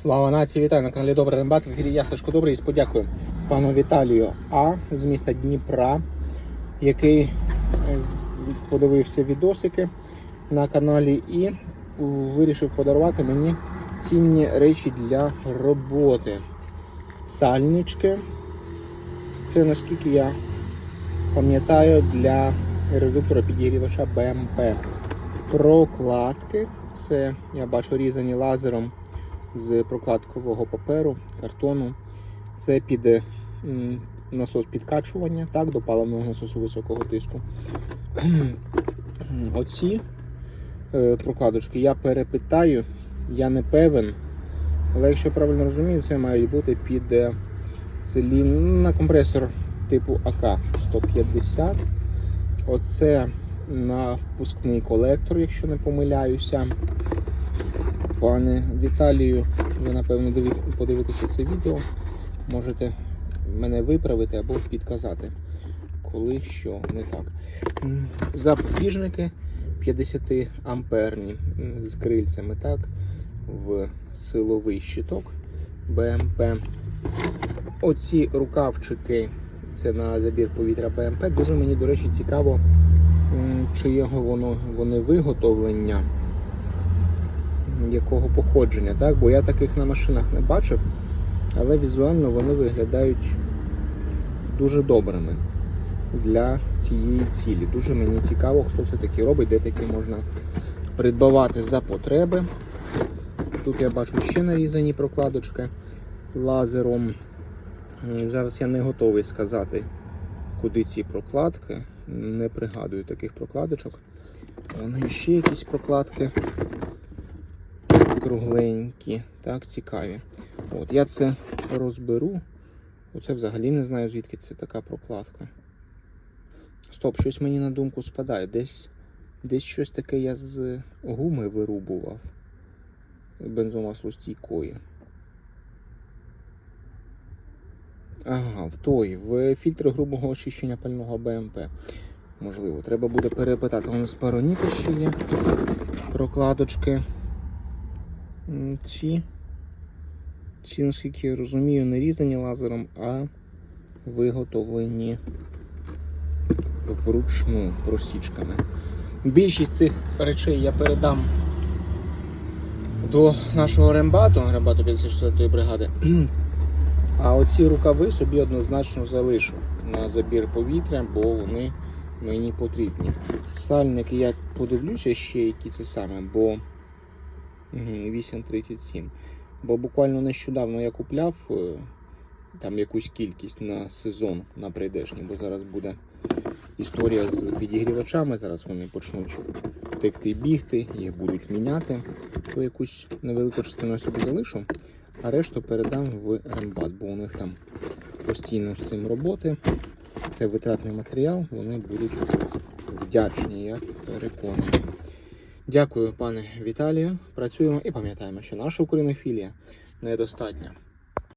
Слава нації, вітаю на каналі Добрий Рембат. В ефірі я Сашко Добрий і подякую пану Віталію А з міста Дніпра, який е, подивився відосики на каналі і вирішив подарувати мені цінні речі для роботи. Сальнички. Це наскільки я пам'ятаю для редуктора підігрівача БМП. Прокладки. Це я бачу різані лазером з прокладкового паперу, картону. Це під е, насос підкачування, так, до паливного насосу високого тиску. Оці е, прокладочки я перепитаю, я не певен. Але якщо правильно розумію, це мають бути під е, цилін... на компресор типу АК-150. Оце на впускний колектор, якщо не помиляюся. Пане Віталію, ви напевно подивитеся це відео. Можете мене виправити або підказати, коли що не так. Запобіжники 50 амперні з крильцями, так, в силовий щиток БМП. Оці рукавчики, це на забір повітря БМП. Дуже мені, до речі, цікаво, м, чи його воно, вони виготовлення якого походження, так? бо я таких на машинах не бачив, але візуально вони виглядають дуже добрими для цієї цілі. Дуже мені цікаво, хто це таки робить, де такі можна придбавати за потреби. Тут я бачу ще нарізані прокладочки лазером. Зараз я не готовий сказати, куди ці прокладки. Не пригадую таких прокладочок. Вони ще якісь прокладки кругленькі, так, цікаві. От, я це розберу. Оце взагалі не знаю, звідки це така прокладка. Стоп, щось мені на думку спадає. Десь, десь щось таке я з гуми вирубував. Бензомаслостійкої. Ага, в той, в фільтри грубого очищення пального БМП. Можливо, треба буде перепитати. У нас пароніка ще є. Прокладочки. Ці, ці, наскільки я розумію, не різані лазером, а виготовлені вручну просічками. Більшість цих речей я передам до нашого рембату, рембату 54-ї бригади. А оці рукави собі однозначно залишу на забір повітря, бо вони мені потрібні. Сальник я подивлюся ще, які це саме, бо 8.37. Бо буквально нещодавно я купляв е, там якусь кількість на сезон на прийдешній, бо зараз буде історія з підігрівачами. Зараз вони почнуть текти і бігти, їх будуть міняти. То якусь невелику частину я собі залишу, а решту передам в рембат, бо у них там постійно з цим роботи. Це витратний матеріал, вони будуть вдячні, я переконаний. Дякую, пане Віталію. Працюємо і пам'ятаємо, що наша українофілія недостатня.